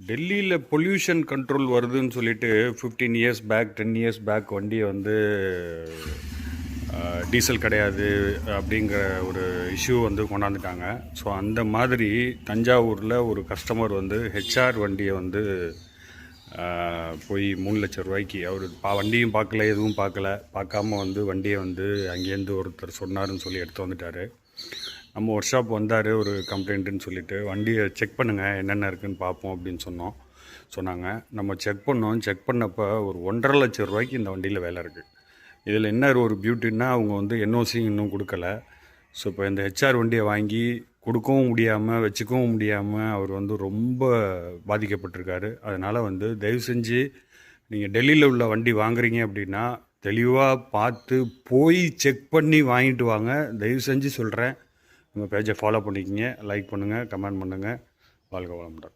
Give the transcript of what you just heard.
டெல்லியில் pollution control வருதுன்னு சொல்லிட்டு fifteen years back ten years back வண்டியை வந்து டீசல் கிடையாது அப்படிங்கிற ஒரு இஷ்யூ வந்து கொண்டாந்துட்டாங்க. ஸோ அந்த மாதிரி தஞ்சாவூரில் ஒரு கஸ்டமர் வந்து ஹெச்ஆர் வண்டியை வந்து போய் மூணு லட்ச ரூபாய்க்கு அவர் பா வண்டியும் பார்க்கல எதுவும் பார்க்கல. பார்க்காம வந்து வண்டியை வந்து அங்கேருந்து ஒருத்தர் சொன்னாருன்னு சொல்லி எடுத்து வந்துட்டார். நம்ம ஒர்க் ஷாப் வந்தார் ஒரு கம்ப்ளைண்ட்டுன்னு சொல்லிட்டு. வண்டியை செக் பண்ணுங்கள் என்னென்ன இருக்குன்னு பார்ப்போம் அப்படின்னு சொன்னோம். சொன்னாங்க. நம்ம செக் பண்ணோம். செக் பண்ணப்போ ஒரு ஒன்றரை லட்சம் ரூபாய்க்கு இந்த வண்டியில் வேலை இருக்குது இதில் என்ன ஒரு பியூட்டின்னா அவங்க வந்து என்ஓசி இன்னும் கொடுக்கல. ஸோ இப்போ இந்த ஹெச்ஆர் வண்டியை வாங்கி கொடுக்கவும் முடியாமல் வச்சுக்கவும் முடியாமல் அவர் வந்து ரொம்ப பாதிக்கப்பட்டிருக்காரு. அதனால் வந்து தயவு செஞ்சு நீங்கள் டெல்லியில் உள்ள வண்டி வாங்குறீங்க அப்படின்னா தெளிவாக பார்த்து போய் செக் பண்ணி வாங்கிட்டு வாங்க. தயவு செஞ்சு சொல்கிறேன் நம்ம பேஜை ஃபாலோ பண்ணிக்கிங்க லைக் பண்ணுங்கள் கமெண்ட் பண்ணுங்கள் வாழ்க வளமுடன்.